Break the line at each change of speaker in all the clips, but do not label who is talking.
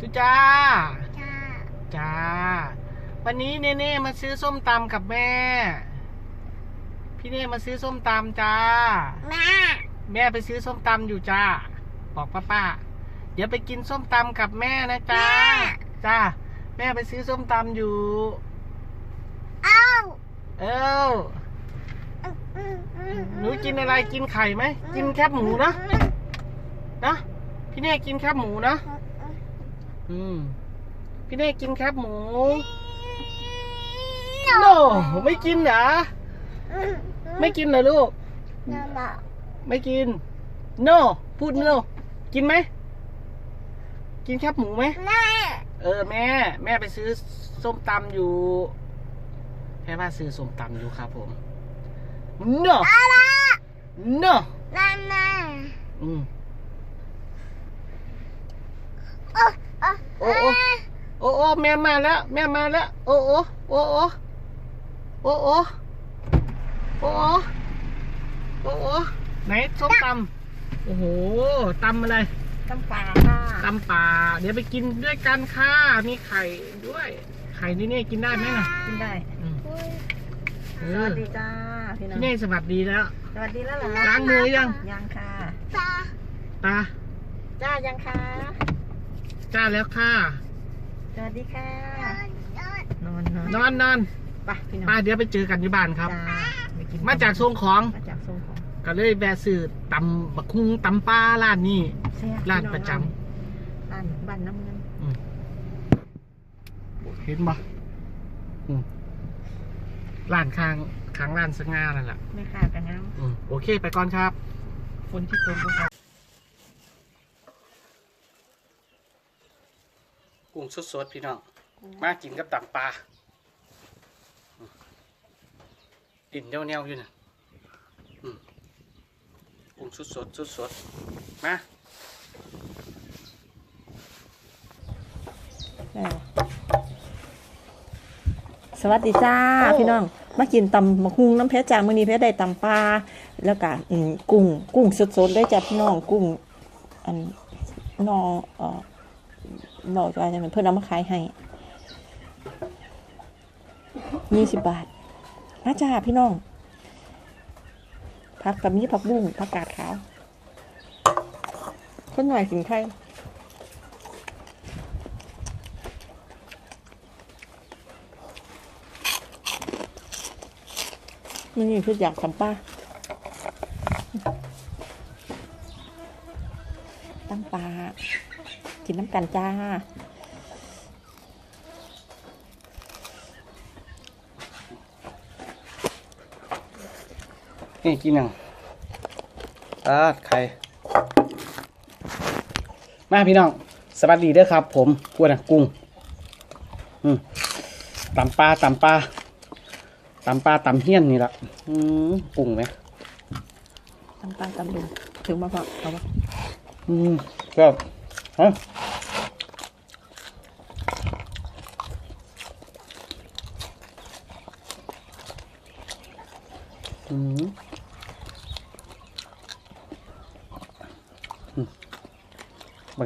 ทุจ้า
จ้า
จ้า วันนี้เนเน่มาซื้อส้มตำกับแม่ พี่เน่มาซื้อส้มตำจ้า
แม่
แม่ไปซื้อส้มตำอยู่จ้า บอกป้าป้าเดี๋ยวไปกินส้มตำกับแม่นะจ้าจ้า แม่ไปซื้อส้มตำอยู่
เอ้า
เอ้าหนูกินอะไรกินไข่ไหม กินแคบหมูนะ นะ พี่เน่กินแคบหมูนะ อืม พี่เน่กินแคบหมู โน ไม่กินเหรอ ไม่กินเหรอลูก
น้ำบอก
ไม่กิน no พูด no กินไหม กินแคบหมูไหม
แม่
เออแม่ แม่ไปซื้อส้มตำอยู่ แม่ว่าซื้อส้มตำอยู่ครับผม no
อะไร
no
แม่แม่
อืม
โอ้ โอ้
โอ้โอ้โอ้โอ้แม่มาแล้ว แม่มาแล้ว โอ้โอ้โอ้โอ้โอ้โอ้โอ้โอ้โอ้โอ้ไหนส้มตำโอ้โหตำอะไร
ตำปลาค่ะ
ตำป่า เดี๋ยวไปกินด้วยกันค่ะมีไข่ด้วย ไข่นี่เนี่ยกินได้ไหมน่ะ
กินได้
อืมเอ
ส
อ
วัสดีจ้าพี่น้อง
พี่เน่สวัสดีแล้ว
สวัสดีแล้วเหรอ
ล้างมือยัง
ยังค่ะ
ตา
ตา
จ้ายังค่ะ
จ้าแล้วค่ะ
สวัสดีค่ะ นอนนอน
นอนนอน
ไปพี่น้อง
ป้าเดี๋ยวไปเจอกันที่บ้านครับ
จ้าไปกิน
มาจากทรงของ
มาจากทรงของ
ก็เลยแวะซื้อตำบักคุ้งตำปลาร้านนี้
แซ่บ
ร้านประจ
ร้านบ้านน้ำเงิน
เห็นบ่อืมร้านข้างข้างร้านสง่านั่นแหละ
ไม่ขาดกันน้
อืมโอเค ไปก่อนครับำ
คนที่ตรงก็ครับ
กุ้งสดๆพี่น้อง มากินกับตำปลาอืมดินเนียวๆอยู่นะอืมกุ้งสดๆสดๆมา
สวัสดีจ้าพี่น้องมากินตำมะฮุงน้ำเพชรจากมื้อนี้เพชรได้ตำปลาแล้วก็อืมกุ้งกุ้งสดๆได้จ้ะพี่น้องกุ้งอันนอเอ่อ บอกว่าจะเป็นเพื่อนเอามาขายให้ยี่สิบบาทมาจ้าพี่น้อง ผักกับนี้ผักบุ้งผักกาดขาว คนหน่อยกินไข่มันนี่คืออยากทำป้าตั้งปลา กินน้ำกันจ้า
นี่กินยังอ่าไข่มาพี่น้อง สวัสดีเด้อครับ ผมกวนนะกุ้งอืมตำปลาตำปลาตำปลาตำเฮี้ยนนี่ละอืมกุ้งไหม
ตั้งปลาตำลุงถึงมาพอเอาปะ
อืมก็ฮะ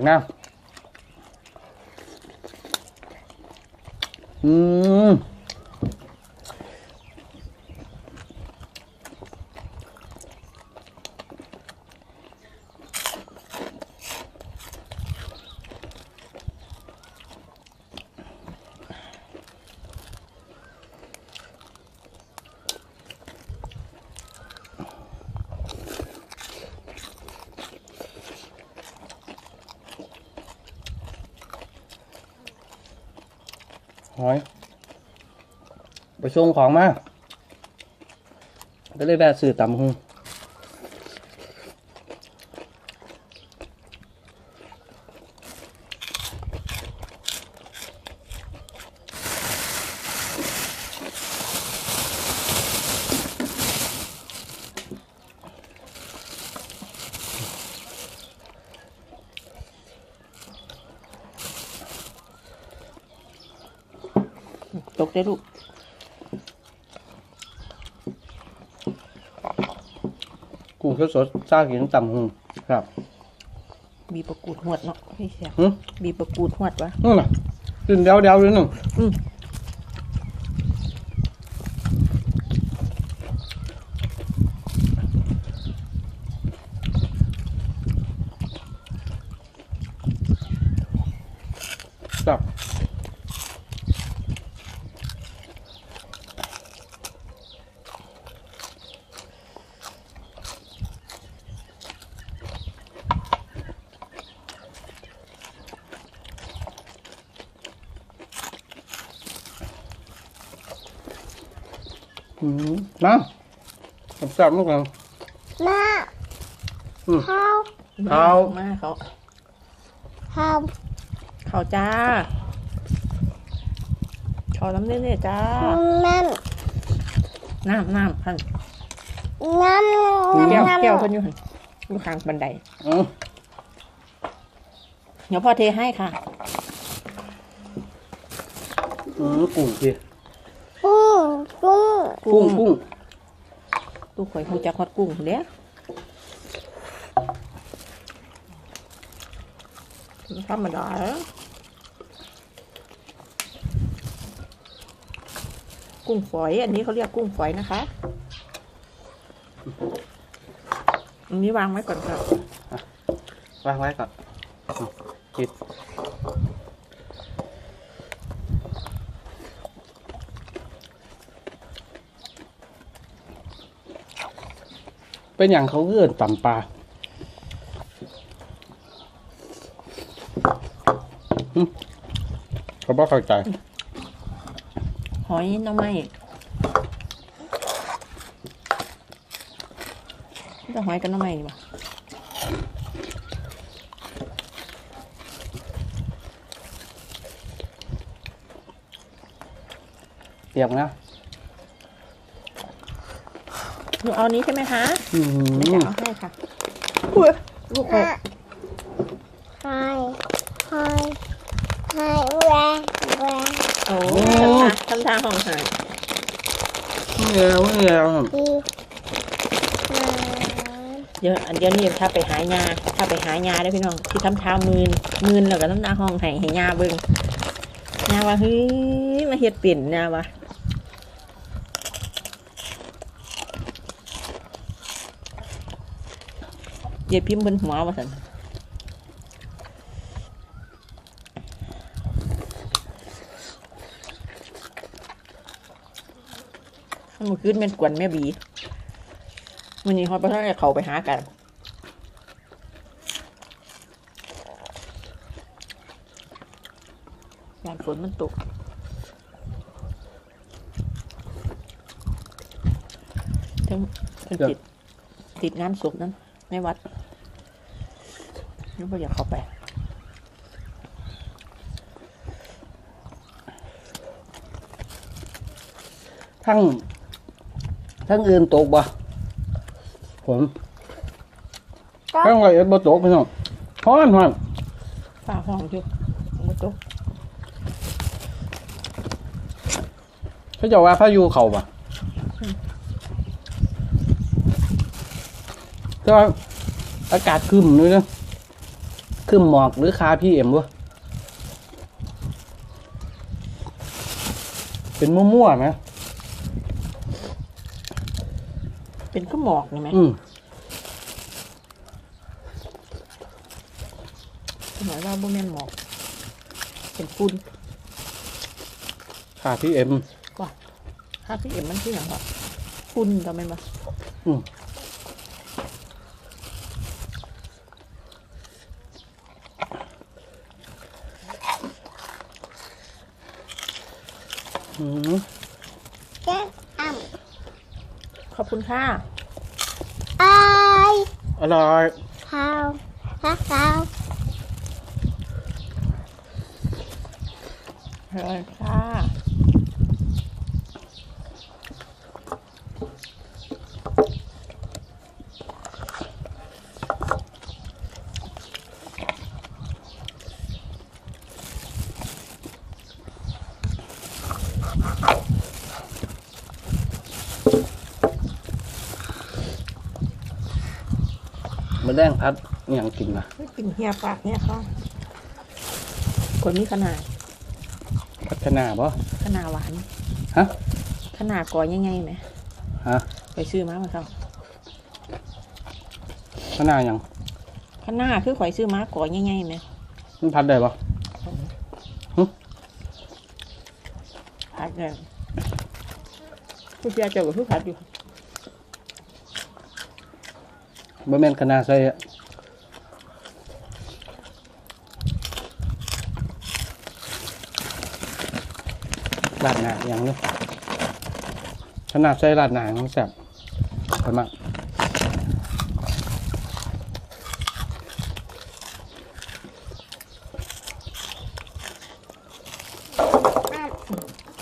nha. Uhm. น้อืมหอยไปชงของมากก็เลยแวะสื่อตำห ง
ตกได้ลูก
กุ้งสดๆซากินตำหงครับ
บีบประกูดหวดเนาะเฮ้ยเสีย
หึ
บีบประกูดหวดวะ
นั่นน่ะกินเดียวเดียวเลยหนึ่ง
อืม
จับอื มนะจับๆลูกเรา
แม่
อืม
ข้าว
เอา
มาเขา
ข้าว
เขาจ้าเขาน้ำเน่ๆจ้า
นั่น
น้ำน้ำพัน
นั่น
แก้ว
นั่น
แก้วเพิ่นอยู่หันอยู่ข้างบันได
เอ้า
เดี๋ยวพ่อเทให้ค่ะ
อืมกุ้งสิ
กุ้งกุ้ง
กุ้งกุ้ง
ลูกข่อยหูจักฮอดกุ้งเด้ธรรมดาเด้อกุ้งฝอย อันนี้เขาเรียกกุ้งฝอยนะคะ อันนี้วางไว้ก่อนครับ
วางไว้ก่อนปิด เป็นอย่างเขาเกิดต่ำปลาหึเขาบอกเข้าใจ
หอยหน้ำไม้จะหอยกับหน้ำไม้ดีกว่า
เปียกนะ
หนูเอานี้ใช่ไหมคะ
อื
เดี๋ยว
ม
จะเอาให้ค่ะอุ๊ยลูกหก
ไฮไฮไฮแหวแหว
โอ้ทำทางทำทางของหาย
เงี้ยวเงี้ยว
ดี
เดี๋ยวอันเดียวนี้ถ้าไปหายาถ้าไปหายาได้อพี่น้องที่ทำทางมืนมืนแล้วก็ทำทางห้องให้ให้ยาเบิ่งยาว่าเฮ้ยมาเฮ็ดเปลี่ยนยาว่า เย็บพิมพ์บนหัวว่าสันมันขึ้นเป็นกวนแม่บีมันนี้เขาไปทางไหนเขาไปหากันยานฝนมันตกทั้งมันติดติดงานศพนั้น ในวัดนี่พ่อยากเข้าไป
ทั้ง ทั้งอื่นตกบ่ผมทั้งไรเอ็ดบ่ตกพี่น้องฮ้อนฮ้อน
ฝ้าห้องอยู่มันตก
เขาจะว่าพายุเขาบ่ก็ อากาศครึมด้วยนะครึมหมอกหรือคาพี่เอ็มวะเป็นมั่วๆไหม
เป็นก็หมอกนี่ไหม
อืม
หมายว่าบ่แม่นหมอก เป็นฝุ่น
คาพี่เอ็ม
ว่าถ้าพี่เอ็มมันคืออย่างไรฝุ่นก็แม่นบ่
อืม อืม
แก้อ่ำ
ขอบคุณค่ะ
ไอ
อร่อย
ข้าวข้าวข้าว
อร่อยค่ะ
มา แรงพัดอหย่างกินนะ
ไม่กินเฮียปากเนี่ยเขาคนนี้ขนาด
พัฒนาบ่
ขนาดหวาน
ฮะ
ขนาดก่อยยังไงไหม
ฮะ
ไปซื้อมามาเขา
พัฒนาหยัง
ขนาดคือข่อยซื้อมาก่อยยังไงไหม
มันพัดได้บ่
ผัดเลยผู้เชี่ยวเจ้ากับผู้ผัดอยู่
บ่แม่นคณะใส่อะราดหน้าอหย่างนี้ขนาดใส่ราดหน้าของแซ่บไปมาก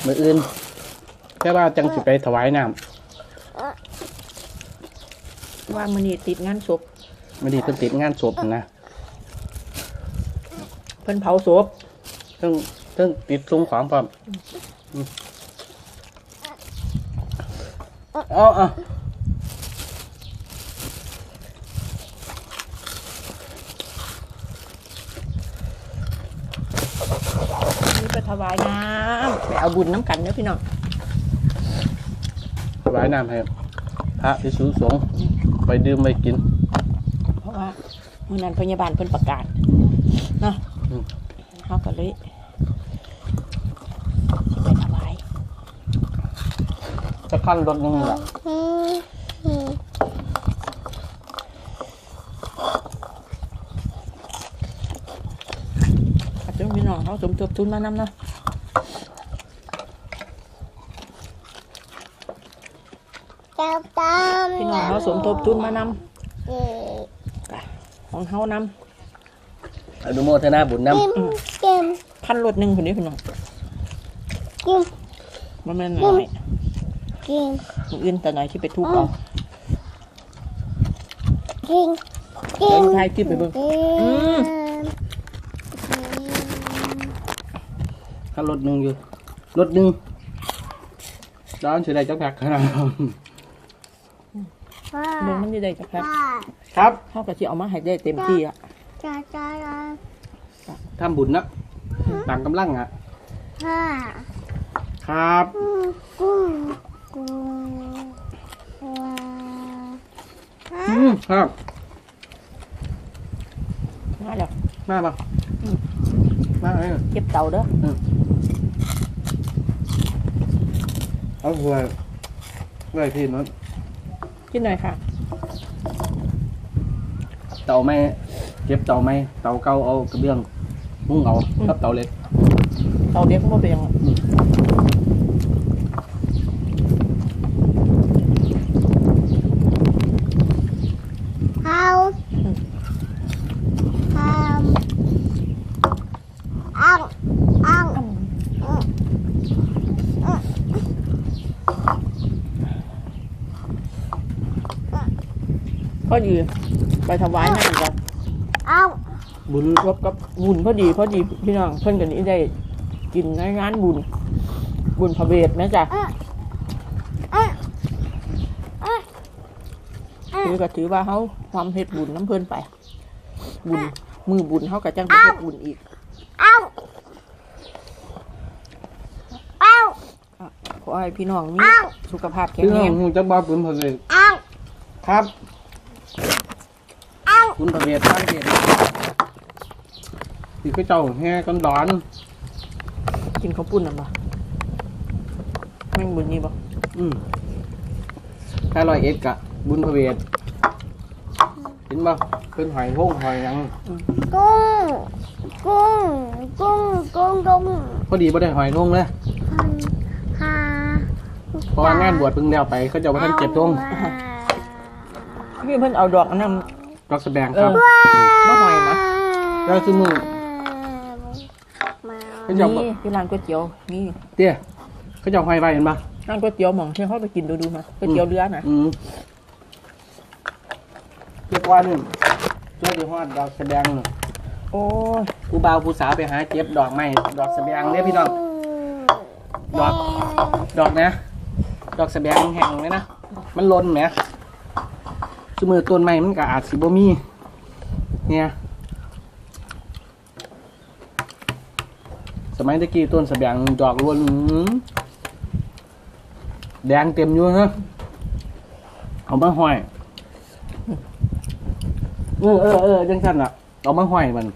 มืออื่นแค่ว่าจังสิไปถวายน้
ว่ามันนี่ติดงานศพำ
ไม่ดีเพิ่นติดงานศพนะ
เพิ่นเผาศพ
เพิ่งเพิ่งติดซุ้มของพร้อมอืมเอาเอา
นี่ไปถวายน้ำไปเอาบุญน้ำกันเด้อพี่น้อง
ถวายน้ำให้ พระพิสุสงฆ์ไปดื่มไปกิน
เพราะว่ามื่อนั้นพยาบาลเพิ่นประกาศเนาะ
อืม
เขาก็เลยสิไปถวาย
จะขั้นรถนึงแหละ
อืมอืม
อาจจะพี่น้องเขาสมทบทุนมานำเนาะ
เจ้าตาม
พี่น้องเขา สมทบทุนมาน
เออำ
ของเขาน
อนุโมทนาบุญน้
กิมกิมำ
พันรถหนึ่งคนนี้พี่น้อง
กิม
มันแม่นน้อย
กิม
มืออื่นแต่หน่อยที่ไปทุบเอา
กิมกิ
เดิ
ม
นทายกินไปเบิ่งอืมำ
ขั้นรถหนึ่งอยู่รถหนึ่งร้อนเสียดายจักแพ็กขนาด
ว่า
เบิ่งมันจะได้จากครับ
ว่า
ครับ
เขาก็สิเอามาให้ได้เต็มที่อะ
จ้าจ้าจ้า
ทำบุญนะต่างกำลังอะ
ห้า
ครับ
กุ้งกุ้งกุ้งว้า
อืมครับ
มาแล้ว
มาปะมาเลย
เก็บเตาเด้อ
เอาหัวไว้พี่น้อง
กินหน่อยค่ะ
เตาไม่เก็บเตาไม่เตาเก่าเอากระเบื้องมุ้งเอา
อืม
กับเตาเล็ก
เตาเด็กมันเป็นหยังหรอก
เอาเอาเอาเอา
พอดี ไปถวายน้ำกัน
เอา
บุญ
รบกับบุญพอดีพอดีพี่น้องเพิ่นกันนี้ได้กินในงานบุญ บุญพระเวทนะจ๊ะ
เออเออเออ
ถือก็ถือว่าเขาความเฮ็ดบุญน้ำเพิ่นไป บุญมือบุญเขาก็จังไปเฮ็ดบุญอีก
เอาเอา
ขอให้พี่น้องมี
เอา
สุขภาพแข็ง
พี่
แร
น้อง
ง
หูจักบ้าบุญพระเวท
เอา
ครับ
เอา
บุญพระเวทตั้งเวทที่ก็เจ้าแห่กันดอน
กินข้าวปุ้นน่ะบ่แม่งบุญนี่บ่
อืมห้าร้อยเอ็ดกะ บุญพระเวทเห็นบ่เป็นหอยพงหอยหยัง
กุ้ง กุ้ง กุ้ง กุ้งกุ้ง
พอดีบ่ได้หอยทงเลย
ฮ่า
เพราะว่างานบวชเพิ่งแล้วไปเขาเจะว่าท่านเก็บทง
พี่เพิ่นเอาดอกอันนั้น
ดอกสะแบงครับ
เออบ่หอยนะ
แล้วคือมือเขาเจะ
นี่ที่ร้านก๋วยเตี๋ยวนี่
เตี้ยเขาเจะหอยไว้เห็นปะ
ร้านก๋วยเตี๋ยวหม่องที่เขาไปกินดูดูๆมาก๋วยเตี๋ยวเรือน่ะ
อืมเรียกว่านี่เจ้าที่ฮอดดอกสะแบงน่ะ
โอ้ย
ผู้บ่าวผู้สาวไปหาเก็บดอกไม้ดอกสะแบงเนี่ยพี่น้องดอก ดอกนะ ดอกสะแบงแห้งเลยนะมันล้นแหม คือมือต้นไม้มันก็อาจสิบ่มีเนี่ยสมัยตะกี้ต้นสะแบงดอกล้วนแดงเต็มอยู่นะเอามาห้อยเออเออเออจังสั้นอะเอามาห้อยมัน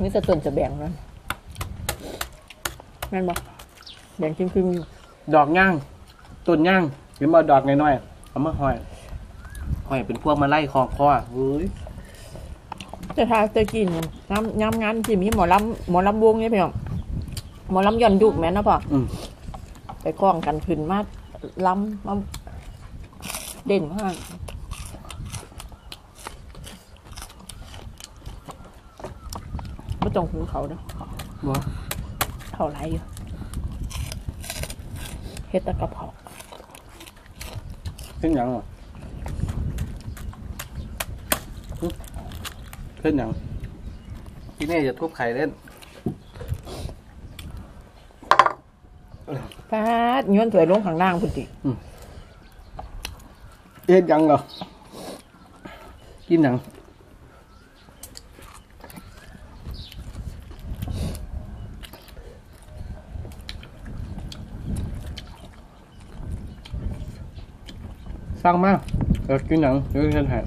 นี่จะต้นสะแบงนั่นแม่นบอกแบงขึ้นขึ้น
ดอกย่างต้นย่างหรือมาดอกน้อยๆ เอามาห้อยห้อยเป็นพวกมาไล่คอคอเฮ้ย
แต่ถ้าจะกินย้ำย้ำงานที่มีหมอลำหมอลำวงเนี่ยพี่น้องหมอลำย้อนยุคแม่นนะพ่อ
อืม
ไปคล้องกันขึ้นมาลำมาเด่นมากไม่ต้องหูเขาเด้อ
บ่
เขาไรอยู่เฮ็ดแตะกระเพาะ
ขึ้นหยังอะหึขึ้นหยังพี่เน่จะทุบไข่เล่น
ฟาดย้อนสวยลงข้างล่างพุ่นติ
เอ็ดหยังเหรอกินหยัง สร้างมากเออกินหยังเดี๋ยวฉันหาย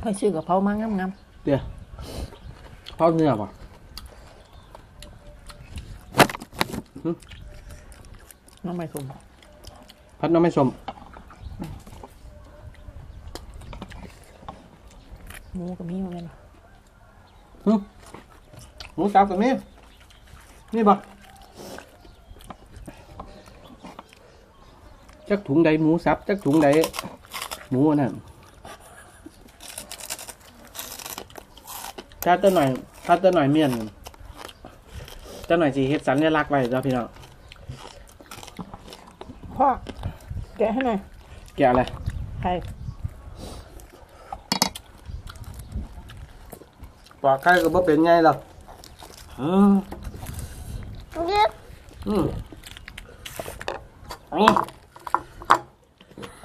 ไปซื้อกระเพรามางาม
เดี๋ยวทอดเนื้อป่ะ
ๆน้องไม่สม
พัดน้ำไม่สม
หมูกับมีเหมือนกัน
หมูสับกับนี่นี่ป่ะ จักถุงใดหมูสับจักถุงใดหมูอันนั่นถ้าตัวหน่อยถ้าตัวหน่อยเมียนตัวหน่อยสีเฮ็ดสัญลักษณ์ไว้เจ้าพี่น้อง
พ่อแกะให้หน่อย
แกะอะไร
ใคร
ปอกไข่ก็บ่เป็นไงหรอกอืม
ยึด
อืมเ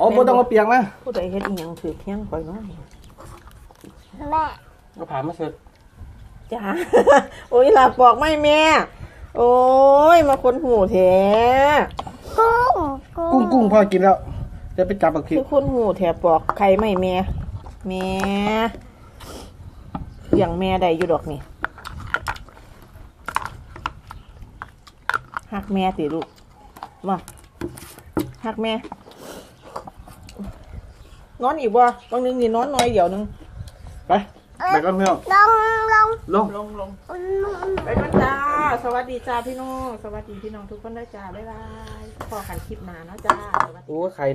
อาเอาบ่ต้องมาเปียกนะ
ผู้ใดเฮ็ดอีหยังถือเที่ยงข่อยเน้อย
แม่
ก็ผ่านมาเสร็จ
จ้าโอ้ยหลับบอกไม่แม่ โอ้ย มาคนหูแท้
กุ้ง
กุ้งกุ้งพอกินแล้ว จะไปจับบักพริ
คื
ก
อคนหูแท้ปอกใครไม่แม่แม่อย่างแม่ใดอยู่ดอกนี่หักแม่ติลูกว่าหักแม่ นอนอีกบ่บางนึงนี่นอนน้อยเดี๋ยวนึง
ไปไปก่อนพี่น้อง
ลงลง
ลง
ลงลง
ลง
ไปก่อนจ้า สวัสดีจ้าพี่น้อง สวัสดีพี่น้องทุกคนด้วยจ้า บ๊ายบายพอกันคลิปหน้าเนาะจ้าสวัสดี
โอ้ไข่